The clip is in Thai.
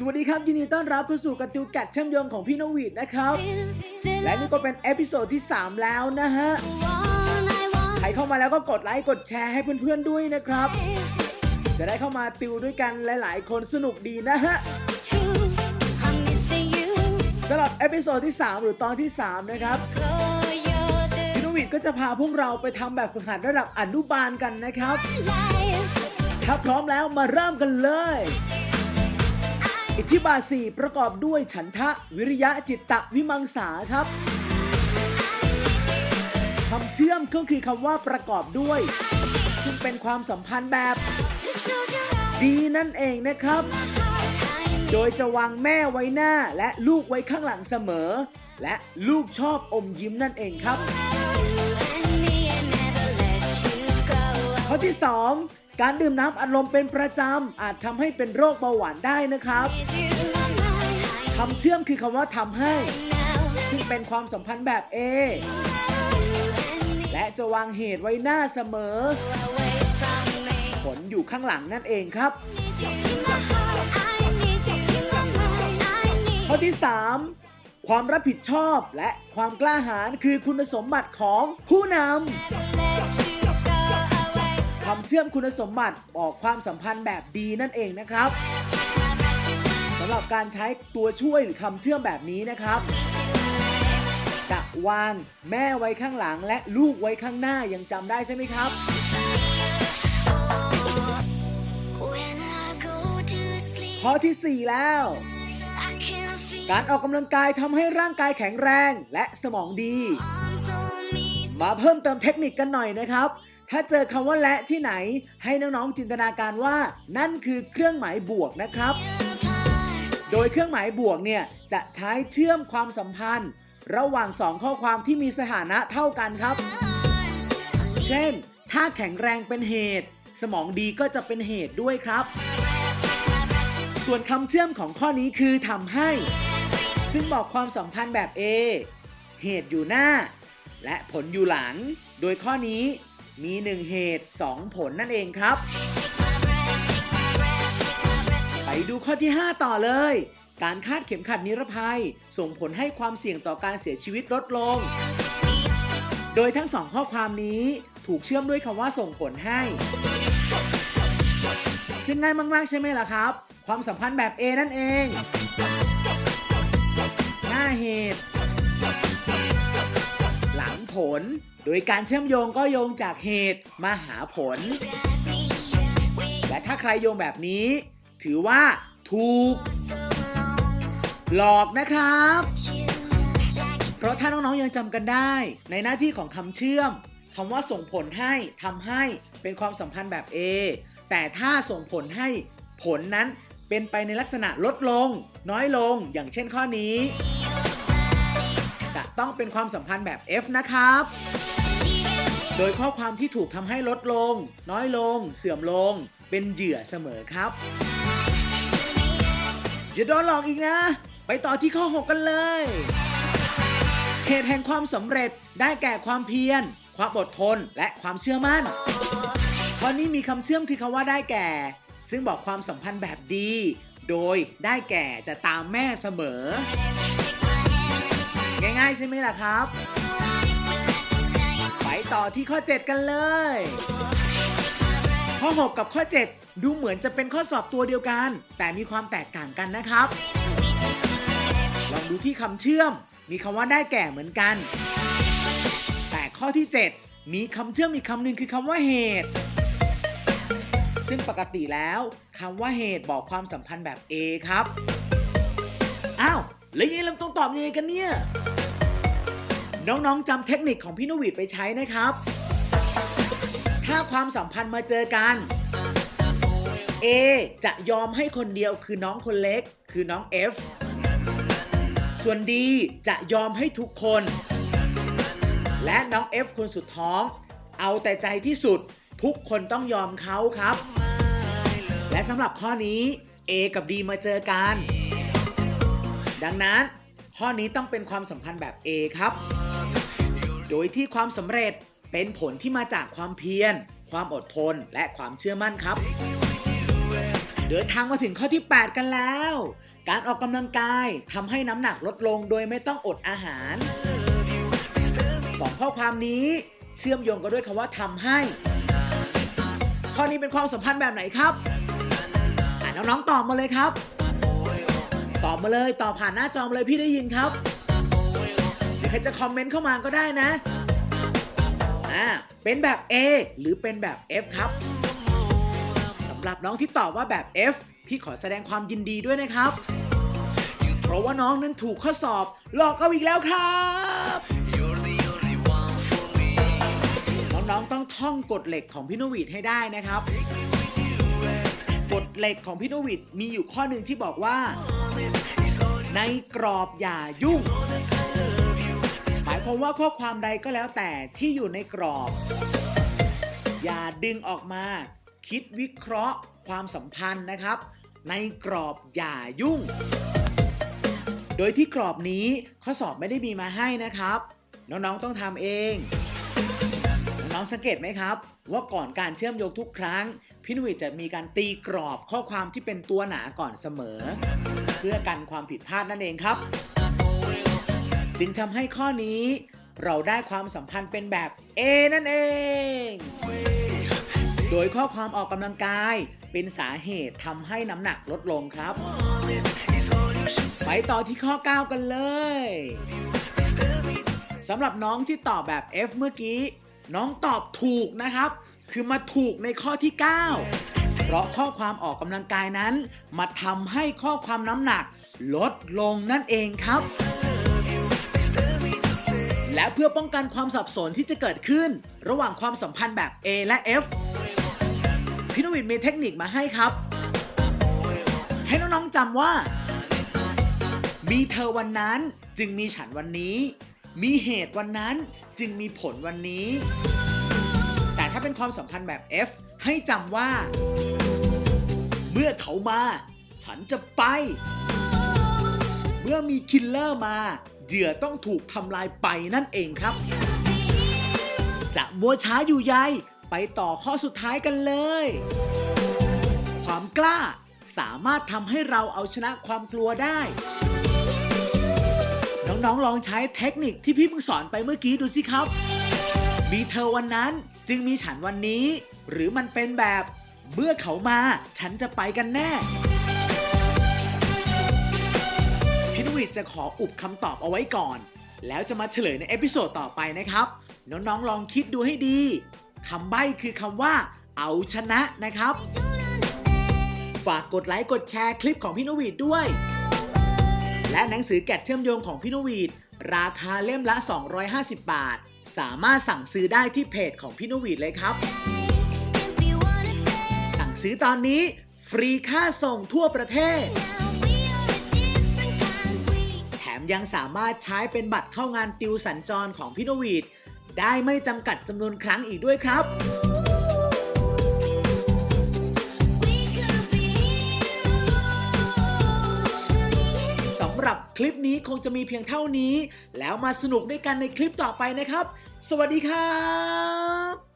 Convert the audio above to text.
สวัสดีครับ ยินดีต้อนรับเข้าสู่การตูนกัดเชื่อมโยงของพี่นวีดนะครับ และนี่ก็เป็นเอพิโซดที่ 3 แล้วนะฮะ ใครเข้ามาแล้วก็กดไลค์กดแชร์ให้เพื่อนๆด้วยนะครับ จะได้เข้ามาติวด้วยกันหลายๆ คนสนุกดีนะฮะสำหรับเอพิโซดที่ 3 หรือตอนที่ 3 นะครับพี่นวีดก็จะพาพวกเราไปทำแบบฝึกหัดระดับอนุบาลกันนะครับ ถ้าพร้อมแล้วมาเริ่มกันเลย อิทธิบาสี่ประกอบด้วยฉันทะวิริยะจิตตะวิมังสาครับคำเชื่อมก็คือคำว่าประกอบด้วย ซึ่งเป็นความสัมพันธ์แบบ ดีนั่นเองนะครับ โดยจะวางแม่ไว้หน้าและลูกไว้ข้างหลังเสมอ และลูกชอบอมยิ้มนั่นเองครับ ข้อที่ 2 การดื่มน้ำอัดลมเป็นประจำ อาจทำให้เป็นโรคเบาหวานได้นะครับคำเชื่อมคือคำว่าทำให้ ซึ่งเป็นความสัมพันธ์แบบ A และจะวางเหตุไว้หน้าเสมอ ผลอยู่ข้างหลังนั่นเองครับ ข้อที่ 3 ความรับผิดชอบและความกล้าหาญคือคุณสมบัติของผู้นำ คำเชื่อมคุณสมบัติบอกความสัมพันธ์แบบดีนั่นเองนะครับสำหรับการใช้ตัวช่วยหรือคำเชื่อมแบบนี้นะครับจะวางแม่ไว้ข้างหลังและลูกไว้ข้างหน้ายังจำได้ใช่ไหมครับข้อทีสี่4 แล้ว การออกกำลังกายทำให้ร่างกายแข็งแรงและสมองดี มาเพิ่มเติมเทคนิคกันหน่อยนะครับ ถ้าเจอคำว่าและที่ไหน ให้น้องๆจินตนาการว่า นั่นคือเครื่องหมายบวกนะครับ โดยเครื่องหมายบวกเนี่ยจะใช้เชื่อมความสัมพันธ์ ระหว่างสองข้อความที่มีสถานะเท่ากันครับ เช่น ถ้าแข็งแรงเป็นเหตุ สมองดีก็จะเป็นเหตุด้วยครับ ส่วนคำเชื่อมของข้อนี้คือทำให้ ซึ่งบอกความสัมพันธ์แบบ A เหตุอยู่หน้า และผลอยู่หลัง โดยข้อนี้ มี 1 เหตุ 2 ผลนั่นเองครับ ไปดูข้อที่ 5 ต่อเลย การคาดเข็มขัดนิรภัย ส่งผลให้ความเสี่ยงต่อการเสียชีวิตลดลง โดยทั้งสองข้อความนี้ถูกเชื่อมด้วยคำว่าส่งผลให้ ซึ่งง่ายมาก ๆ ใช่ไหมล่ะครับ ความสัมพันธ์แบบ A นั่นเอง หน้าเหตุ ผล โดยการเชื่อมโยงก็โยงจากเหตุมาหาผล และถ้าใครโยงแบบนี้ ถือว่าถูก หลอกนะครับ เพราะถ้าน้องๆยังจำกันได้ ในหน้าที่ของคำเชื่อมคำว่าส่งผลให้ทำให้เป็นความสัมพันธ์แบบ A แต่ถ้าส่งผลให้ผลนั้นเป็นไปในลักษณะลดลง น้อยลงอย่างเช่นข้อนี้ จะต้องเป็นความสัมพันธ์แบบ F นะครับโดยข้อความที่ถูกทำให้ลดลง น้อยลง เสื่อมลง เป็นเหยื่อเสมอครับอย่าโดนหลอกอีกนะ ไปต่อที่ข้อ 6 กันเลยเหตุแห่งความสำเร็จได้แก่ความเพียร ความอดทน และความเชื่อมั่นข้อนี้มีคำเชื่อมคือคำว่าได้แก่ ซึ่งบอกความสัมพันธ์แบบดี โดยได้แก่จะตามแม่เสมอ ง่ายๆใช่ไหมล่ะครับ ไปต่อที่ข้อ 7 กันเลย ข้อ 6 กับข้อ 7 ดูเหมือนจะเป็นข้อสอบตัวเดียวกัน แต่มีความแตกต่างกันนะครับ ลองดูที่คำเชื่อม มีคำว่าได้แก่เหมือนกัน แต่ข้อที่ 7 มีคำเชื่อมอีกคำหนึ่งคือคำว่าเหตุ ซึ่งปกติแล้วคำว่าเหตุบอกความสัมพันธ์แบบ A ครับ อ้าว แล้วยังลำต้องตอบยังไงกันเนี่ย น้องๆจำเทคนิคของพี่นวีดไปใช้นะครับ ถ้าความสัมพันธ์มาเจอกัน A จะยอมให้คนเดียวคือน้องคนเล็ก คือน้อง F ส่วน D จะยอมให้ทุกคน และน้อง F คนสุดท้อง เอาแต่ใจที่สุดทุกคนต้องยอมเขาครับ และสำหรับข้อนี้ A กับ D มาเจอกัน ดังนั้น ข้อนี้ต้องเป็นความสัมพันธ์แบบ A ครับ โดยที่ความสำเร็จเป็นผลที่มาจากความเพียร ความอดทน และความเชื่อมั่นครับ เดินทางมาถึงข้อที่ 8 กันแล้ว การออกกำลังกายทำให้น้ำหนักลดลงโดยไม่ต้องอดอาหารสองข้อความนี้เชื่อมโยงกันด้วยคำว่าทำให้ ข้อนี้เป็นความสัมพันธ์แบบไหนครับ อะน้องๆตอบมาเลยครับ ตอบมาเลยตอบผ่านหน้าจอมาเลยพี่ได้ยินครับ ใครจะคอมเมนต์เข้ามาก็ได้นะ อ่า เป็นแบบ A หรือเป็นแบบ F ครับสำหรับน้องที่ตอบว่าแบบ F พี่ขอแสดงความยินดีด้วยนะครับ เพราะว่าน้องนั้นถูกข้อสอบหลอกเอาอีกแล้วครับน้องๆต้องท่องกฎเหล็กของพี่นวิดให้ได้นะครับกฎเหล็กของพี่นวิดมีอยู่ข้อหนึ่งที่บอกว่า ในกรอบอย่ายุ่ง ความว่าข้อความใดก็แล้วแต่ที่อยู่ในกรอบ อย่าดึงออกมา คิดวิเคราะห์ ความสัมพันธ์นะครับ ในกรอบอย่ายุ่ง โดยที่กรอบนี้ข้อสอบไม่ได้มีมาให้นะครับ น้องๆต้องทำเอง น้องสังเกตไหมครับ ว่าก่อนการเชื่อมโยงทุกครั้งพี่นุ่ยจะมีการตีกรอบข้อความที่เป็นตัวหนาก่อนเสมอ เพื่อกันความผิดพลาดนั่นเองครับ จึงทำให้ข้อนี้ เราได้ความสัมพันธ์เป็นแบบ A นั่นเอง โดยข้อความออกกำลังกาย เป็นสาเหตุทำให้น้ำหนักลดลงครับ ไปต่อที่ข้อ 9 กันเลยสำหรับน้องที่ตอบแบบ F เมื่อกี้ น้องตอบถูกนะครับ คือมาถูกในข้อที่ 9 เพราะข้อความออกกำลังกายนั้น มาทำให้ข้อความน้ำหนักลดลงนั่นเองครับ และเพื่อป้องกันความสับสนที่จะเกิดขึ้น ระหว่างความสัมพันธ์แบบ A และ F พี่นวินมีเทคนิคมาให้ครับ ให้น้องๆจำว่า มีเธอวันนั้นจึงมีฉันวันนี้ มีเหตุวันนั้นจึงมีผลวันนี้ แต่ถ้าเป็นความสัมพันธ์แบบ F ให้จำว่า เมื่อเขามา ฉันจะไป เมื่อมีคิลเลอร์มา เหยื่อต้องถูกทำลายไปนั่นเองครับ จะมัวช้าอยู่ใยไปต่อข้อสุดท้ายกันเลย ความกล้าสามารถทำให้เราเอาชนะความกลัวได้ น้องๆลองใช้เทคนิคที่พี่เพิ่งสอนไปเมื่อกี้ดูสิครับ มีเธอวันนั้นจึงมีฉันวันนี้ หรือมันเป็นแบบ เมื่อเขามาฉันจะไปกันแน่ วิทย์จะขออุบคำตอบเอาไว้ก่อน แล้วจะมาเฉลยในเอพิโซดต่อไปนะครับ น้องๆลองคิดดูให้ดีคำใบ้คือคำว่า เอาชนะนะครับ ฝากกดไลค์กดแชร์คลิปของพี่นวีดด้วย และหนังสือแกะเชื่อมโยงของพี่นวีดราคาเล่มละ 250 บาท สามารถสั่งซื้อได้ที่เพจของพี่นวีดเลยครับ สั่งซื้อตอนนี้ ฟรีค่าส่งทั่วประเทศ ยังสามารถใช้เป็นบัตรเข้างานติวสัญจรของพี่นวีดได้ไม่จำกัดจำนวนครั้งอีกด้วยครับสำหรับคลิปนี้คงจะมีเพียงเท่านี้ แล้วมาสนุกด้วยกันในคลิปต่อไปนะครับ สวัสดีครับ